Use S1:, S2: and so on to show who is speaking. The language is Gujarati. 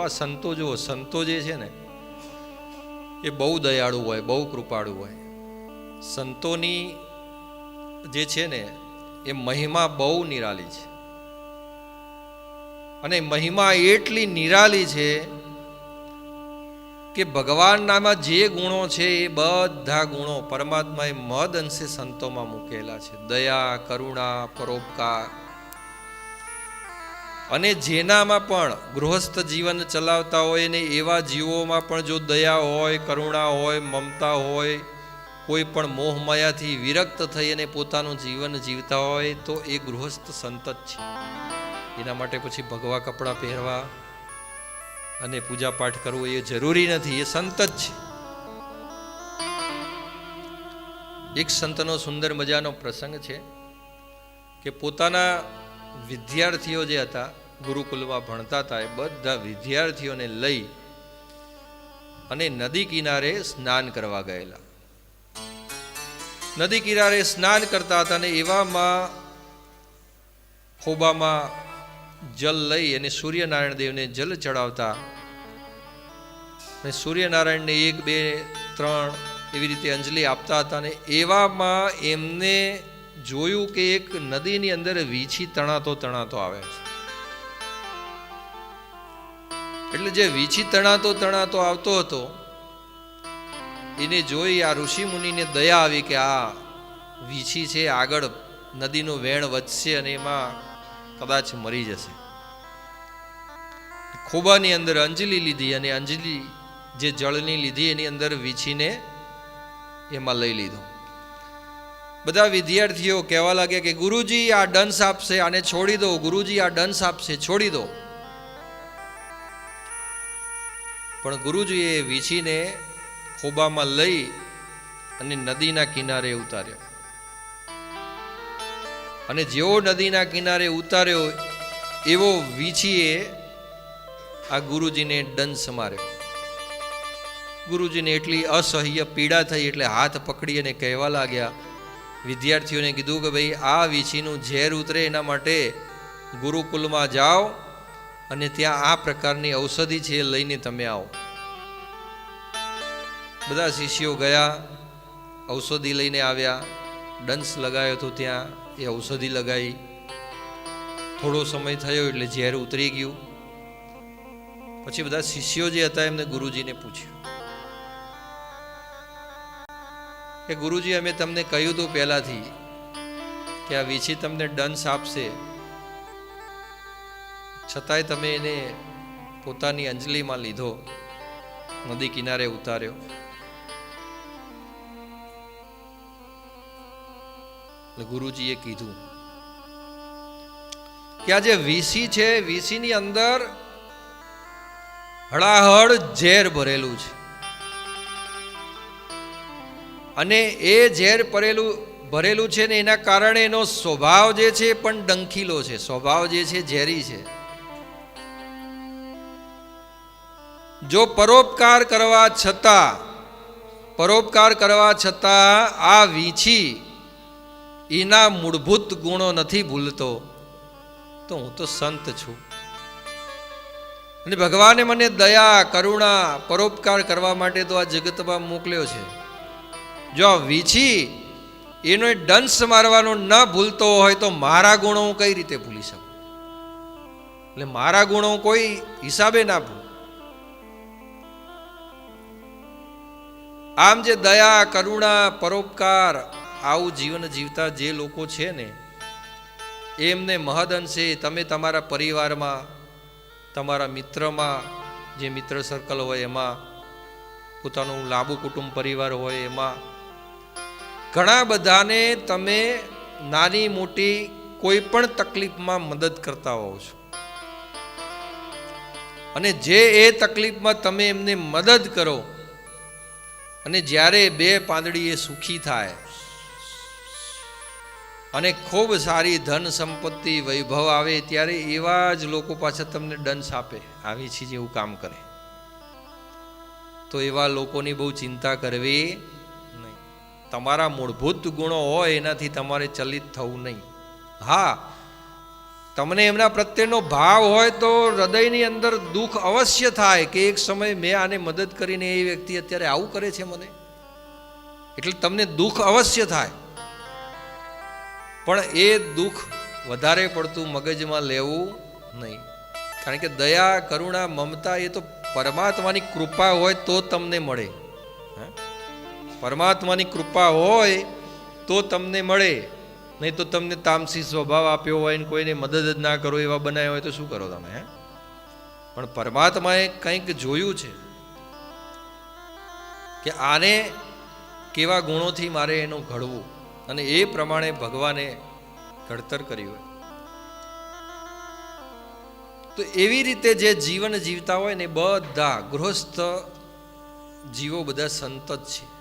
S1: એવા સંતો જુઓ, સંતો જે છે ને, એ બહુ દયાળુ હોય, બહુ કૃપાળુ હોય. સંતોની જે છે ને, એ મહિમા બહુ નિરાલી છે. અને મહિમા એટલી નિરાલી છે કે ભગવાનનામાં જે ગુણો છે, એ બધા ગુણો પરમાત્માએ મદ અંશે સંતોમાં મૂકેલા છે. દયા, કરુણા, પરોપકાર. અને જેનામાં પણ ગૃહસ્થ જીવન ચલાવતા હોય ને એવા જીવોમાં પણ જો દયા હોય, કરુણા હોય, મમતા હોય, કોઈ પણ મોહમાયાથી વિરક્ત થઈ અને પોતાનું જીવન જીવતા હોય, તો એ ગૃહસ્થ સંત જ છે. એના માટે પછી ભગવા કપડાં પહેરવા અને પૂજા પાઠ કરવું એ જરૂરી નથી, એ સંત જ છે. એક સંતનો સુંદર મજાનો પ્રસંગ છે કે પોતાના વિદ્યાર્થીઓ જે હતા ગુરુકુલમાં ભણતા હતા એ બધા વિદ્યાર્થીઓને લઈ અને નદી કિનારે સ્નાન કરવા ગયેલા. નદી કિનારે સ્નાન કરતા હતા અને એવામાં ખોબામાં જલ લઈ અને સૂર્યનારાયણ દેવને જલ ચડાવતા. અને સૂર્યનારાયણને એક, બે, ત્રણ એવી રીતે અંજલિ આપતા હતા અને એવામાં એમને જોયું કે એક નદીની અંદર વીછી તણાતો તણાતો આવે છે. એટલે જે વીછી તણાતો તણાતો આવતો હતો, એને જોઈ આ ઋષિ મુનિને દયા આવી કે આ વીછી છે, આગળ નદીનું વેણ વધશે અને એમાં કદાચ મરી જશે. ખોબાની અંદર અંજલિ લીધી અને અંજલિ જે જળની લીધી એની અંદર વીછીને એમાં લઈ લીધો. બધા વિદ્યાર્થીઓ કહેવા લાગ્યા કે ગુરુજી આ ડંસ આપશે, આને છોડી દો, ગુરુજી આ ડંસ આપશે, છોડી દો. પણ ગુરુજીએ વીછીને ખોબામાં લઈ અને નદીના કિનારે ઉતાર્યો. અને જેવો નદીના કિનારે ઉતાર્યો, એવો વીછીએ આ ગુરુજીને દંશ માર્યો ગુરુજીને એટલી અસહ્ય પીડા થઈ એટલે હાથ પકડી અને કહેવા લાગ્યા. વિદ્યાર્થીઓને કીધું કે ભાઈ, આ વીછીનું ઝેર ઉતરે એના માટે ગુરુકુલમાં જાઓ અને ત્યાં આ પ્રકારની ઔષધિ છે એ લઈને તમે આવો. બધા શિષ્યો ગયા, ઔષધિ લઈને આવ્યા. ડંસ લગાવ્યો હતો ત્યાં એ ઔષધિ લગાવી થોડો સમય થયો એટલે ઝેર ઉતરી ગયું. પછી બધા શિષ્યો જે હતા એમને ગુરુજીને પૂછ્યું. કે ગુરુજી, અમે તમને કહ્યું હતું પહેલાંથી કે આ વીછી તમને ડંસ આપશે. છતાંય તમે એને પોતાની અંજલિમાં લીધો, નદી કિનારે ઉતાર્યો. ગુરુજીએ કીધું, કે આ જે વીસી છે, વીસીની અંદર હળાહળ ઝેર ભરેલું છે. અને એ ઝેર ભરેલું ભરેલું છે ને એના કારણે એનો સ્વભાવ જે છે પણ ડંખીલો છે. સ્વભાવ જે છે ઝેરી છે. જો પરોપકાર કરવા છતાં, પરોપકાર કરવા છતાં આ વીછી એના મૂળભૂત ગુણો નથી ભૂલતો, તો હું તો સંત છું. અને ભગવાને મને દયા, કરુણા, પરોપકાર કરવા માટે તો આ જગતમાં મોકલ્યો છે. જો આ વીછી એનો ડંસ મારવાનો ન ભૂલતો હોય તો મારા ગુણો હું કઈ રીતે ભૂલી શકું? એટલે મારા ગુણો કોઈ હિસાબે ના ભૂલ. આમ જે દયા, કરુણા, પરોપકાર આવું જીવન જીવતા જે લોકો છે ને, એમને મહદઅંશે તમે તમારા પરિવારમાં, તમારા મિત્રમાં, જે મિત્ર સર્કલ હોય એમાં, પોતાનું લાંબુ કુટુંબ પરિવાર હોય એમાં, ઘણા બધાને તમે નાની મોટી કોઈ પણ તકલીફમાં મદદ કરતા હોવ છો. અને જે એ તકલીફમાં તમે એમને મદદ કરો અને જ્યારે બે પાંદડી એ સુખી થાય અને ખૂબ સારી ધન સંપત્તિ વૈભવ આવે ત્યારે એવા જ લોકો પાછા તમને દંશ આપે. આવી છે જેવું કામ કરે. તો એવા લોકોની બહુ ચિંતા કરવી નહીં. તમારા મૂળભૂત ગુણો હોય એનાથી તમારે ચલિત થવું નહીં. હા તમને એમના પ્રત્યેનો ભાવ હોય તો હૃદયની અંદર દુઃખ અવશ્ય થાય કે એક સમય મેં આને મદદ કરીને એ વ્યક્તિ અત્યારે આવું કરે છે મને. એટલે તમને દુઃખ અવશ્ય થાય. પણ એ દુઃખ વધારે પડતું મગજમાં લેવું નહીં. કારણ કે દયા, કરુણા, મમતા એ તો પરમાત્માની કૃપા હોય તો તમને મળે? પરમાત્માની કૃપા હોય તો તમને મળે. નહીં તો તમને તામસી સ્વભાવ આપ્યો હોય ને કોઈને મદદ જ ના કરો એવા બનાવ્યા હોય તો શું કરો તમે પણ પરમાત્માએ કંઈક જોયું છે કે આને કેવા ગુણોથી મારે એનું ઘડવું અને એ પ્રમાણે ભગવાને ઘડતર કર્યું હોય. તો એવી રીતે જે જીવન જીવતા હોય ને બધા ગૃહસ્થ જીવો બધા સંત જ છે.